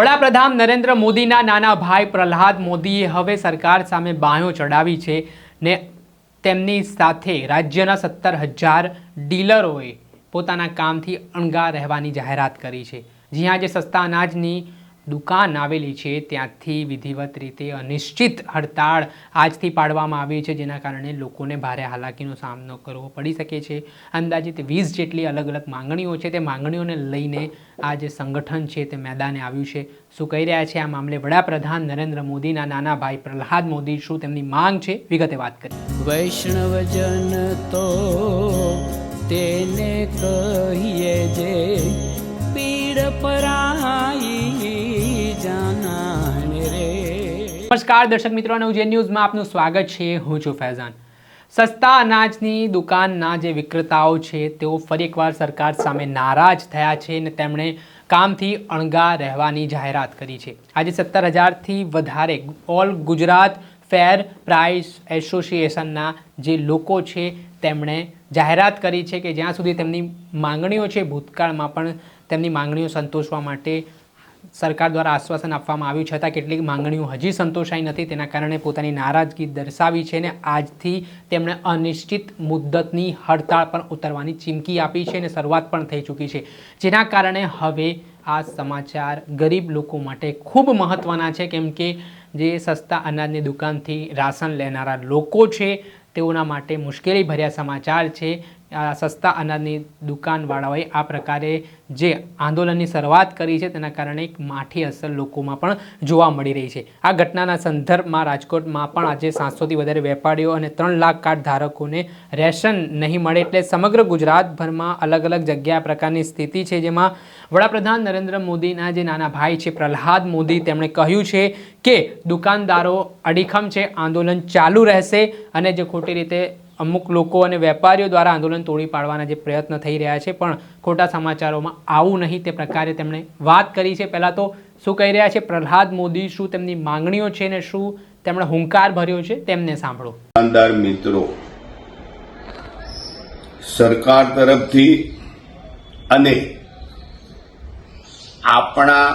વડાપ્રધાન નરેન્દ્ર મોદીના નાના ભાઈ પ્રહલાદ મોદીએ હવે સરકાર સામે બાંયો ચડાવી છે ને તેમની સાથે રાજ્યના સત્તર હજાર ડીલરોએ પોતાના કામથી અણગા રહેવાની જાહેરાત કરી છે. જ્યાં જે સસ્તા અનાજની દુકાન આવેલી છે, ત્યાંથી વિધિવત રીતે અનિશ્ચિત હડતાળ આજથી પાડવામાં આવી છે, જેના કારણે લોકોને ભારે હાલાકીનો સામનો કરવો પડી શકે છે. અંદાજિત વીસ જેટલી અલગ અલગ માંગણીઓ છે, તે માંગણીઓને લઈને આ જે સંગઠન છે, તે મેદાને આવ્યું છે. શું કહી રહ્યા છે આ મામલે વડાપ્રધાન નરેન્દ્ર મોદીના નાના ભાઈ પ્રહલાદ મોદી? શું તેમની માંગ છે? વિગતે વાત કરી વૈષ્ણવજન તો તેને કહીએ જે પીડ પરાઈ નમસ્કાર, દર્શક મિત્રો નવજે ન્યૂઝમાં આપનું સ્વાગત છે. હું છું ફૈઝાન. સસ્તા અનાજની દુકાનના જે વિક્રેતાઓ છે, તેઓ ફરી એકવાર સરકાર સામે નારાજ થયા છે અને તેમણે કામથી અણગા રહેવાની જાહેરાત કરી છે. આજે સત્તર હજારથી વધારે ઓલ ગુજરાત ફેર પ્રાઇસ એસોસિએશનના જે લોકો છે, તેમણે જાહેરાત કરી છે કે જ્યાં સુધી તેમની માંગણીઓ છે, ભૂતકાળમાં પણ તેમની માંગણીઓ સંતોષવા માટે સરકાર દ્વારા આશ્વાસન આપવામાં આવ્યું છતાં કેટલીક માંગણીઓ હજી સંતોષાઈ નથી. તેના કારણે પોતાની નારાજગી દર્શાવી છે અને આજથી તેમણે અનિશ્ચિત મુદ્દતની હડતાળ પણ ઉતરવાની ચીમકી આપી છે અને શરૂઆત પણ થઈ ચૂકી છે. જેના કારણે હવે આ સમાચાર ગરીબ લોકો માટે ખૂબ મહત્ત્વના છે. કેમ કે જે સસ્તા અનાજની દુકાનથી રાશન લેનારા લોકો છે, તેઓના માટે મુશ્કેલી ભર્યા સમાચાર છે. આ સસ્તા અનાજની દુકાનવાળાઓએ આ પ્રકારે જે આંદોલનની શરૂઆત કરી છે, તેના કારણે એક માઠી અસર લોકોમાં પણ જોવા મળી રહી છે. આ ઘટનાના સંદર્ભમાં રાજકોટમાં પણ આજે સાતસોથી વધારે વેપારીઓ અને ત્રણ લાખ કાર્ડ ધારકોને રેશન નહીં મળે એટલે સમગ્ર ગુજરાતભરમાં અલગ અલગ જગ્યા પ્રકારની સ્થિતિ છે, જેમાં વડાપ્રધાન નરેન્દ્ર મોદીના જે નાના ભાઈ છે, પ્રહલાદ મોદી, તેમણે કહ્યું છે કે દુકાનદારો અડીખમ છે, આંદોલન ચાલુ રહેશે અને જે ખોટી રીતે અમુક લોકો અને વેપારીઓ દ્વારા આંદોલન તોડી પાડવાના જે પ્રયત્ન થઈ રહ્યા છે, પણ ખોટા સમાચારોમાં આવું નહીં તે પ્રકારે તેમણે વાત કરી છે. પહેલાં તો શું કહી રહ્યા છે? પ્રહલાદ મોદી શું તેમની માંગણીઓ છે ને શું તેમણે હુંકાર ભર્યો છે તેમને સાંભળો. શાનદાર મિત્રો, સરકાર તરફથી અને આપણા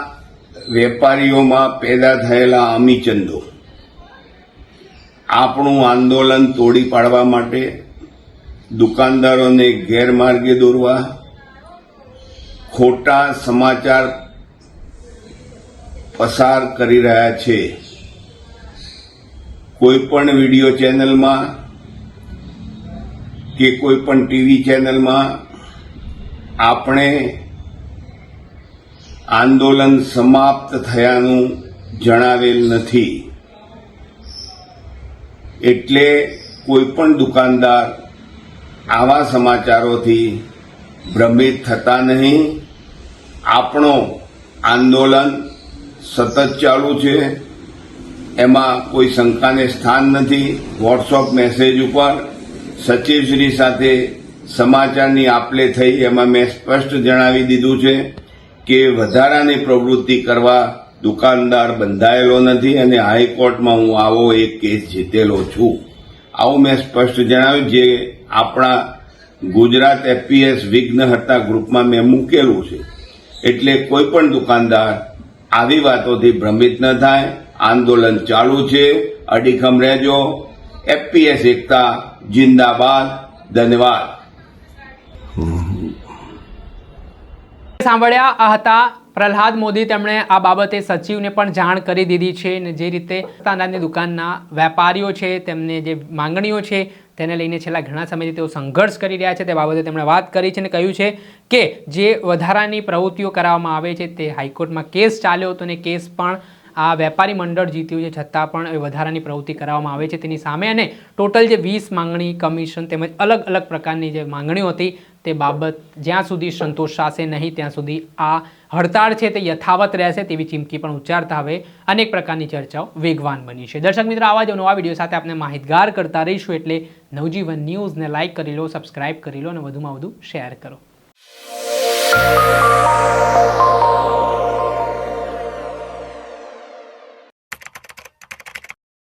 વેપારીઓમાં પેદા થયેલા અમીચંદો આપણું આંદોલન તોડી પાડવા માટે દુકાનદારોને ગેરમાર્ગે દોરવા ખોટા સમાચાર પસાર કરી રહ્યા છે. કોઈ પણ વીડિયો ચેનલમાં કે કોઈ પણ ટીવી ચેનલમાં આપણે આંદોલન સમાપ્ત થયાનું જણાવેલ નથી. એટલે કોઈ પણ દુકાનદાર આવા સમાચારોથી ભ્રમિત થતા નહીં. આપણો આંદોલન સતત ચાલુ છે. એમાં કોઈ શંકાને સ્થાન નથી. વોટ્સઅપ મેસેજ ઉપર સચિવશ્રી સાથે સમાચારની આપલે થઈ એમાં મેં સ્પષ્ટ જણાવી દીધું છે કે વધારાની પ્રવૃત્તિ કરવા દુકાનદાર બંધાયેલો નથી અને હાઈકોર્ટમાં હું આવો એક કેસ જીતેલો છું. આવું મેં સ્પષ્ટ જણાવ્યું જે આપણા ગુજરાત એફપીએસ વિઘ્નહર્તા ગ્રુપમાં મેં મૂકેલું છે. એટલે કોઈ પણ દુકાનદાર આવી વાતોથી ભ્રમિત ન થાય. આંદોલન ચાલુ છે, અડીખમ રહેજો. એફપીએસ એકતા, જિંદાબાદ, ધન્યવાદ. સાંભળ્યા હતા પ્રહલાદ મોદી, તેમણે આ બાબતે સચિવને પણ જાણ કરી દીધી છે અને જે રીતે અનાજની દુકાનના વેપારીઓ છે, તેમને જે માંગણીઓ છે તેને લઈને છેલ્લા ઘણા સમયથી તેઓ સંઘર્ષ કરી રહ્યા છે. તે બાબતે તેમણે વાત કરી છે અને કહ્યું છે કે જે વધારાની પ્રવૃત્તિઓ કરાવવામાં આવે છે તે હાઈકોર્ટમાં કેસ ચાલ્યો હતો અને કેસ પણ આ વેપારી મંડળ જીત્યું છે. છતાં પણ એ વધારાની પ્રવૃત્તિ કરાવવામાં આવે છે. તેની સામે અને ટોટલ જે વીસ માંગણી કમિશન તેમજ અલગ અલગ પ્રકારની જે માંગણીઓ હતી તે બાબત જ્યાં સુધી સંતોષાશે નહીં, ત્યાં સુધી આ હડતાળ છે તે યથાવત રહેશે તેવી ચીમકી પણ ઉચ્ચારતા હવે અનેક પ્રકારની ચર્ચાઓ વેગવાન બની છે. દર્શક મિત્રો, આવા જ નવા વીડિયો સાથે આપણે માહિતગાર કરતા રહીશું એટલે નવજીવન ન્યૂઝને લાઇક કરી લો, સબસ્ક્રાઇબ કરી લો અને વધુમાં વધુ શેર કરો.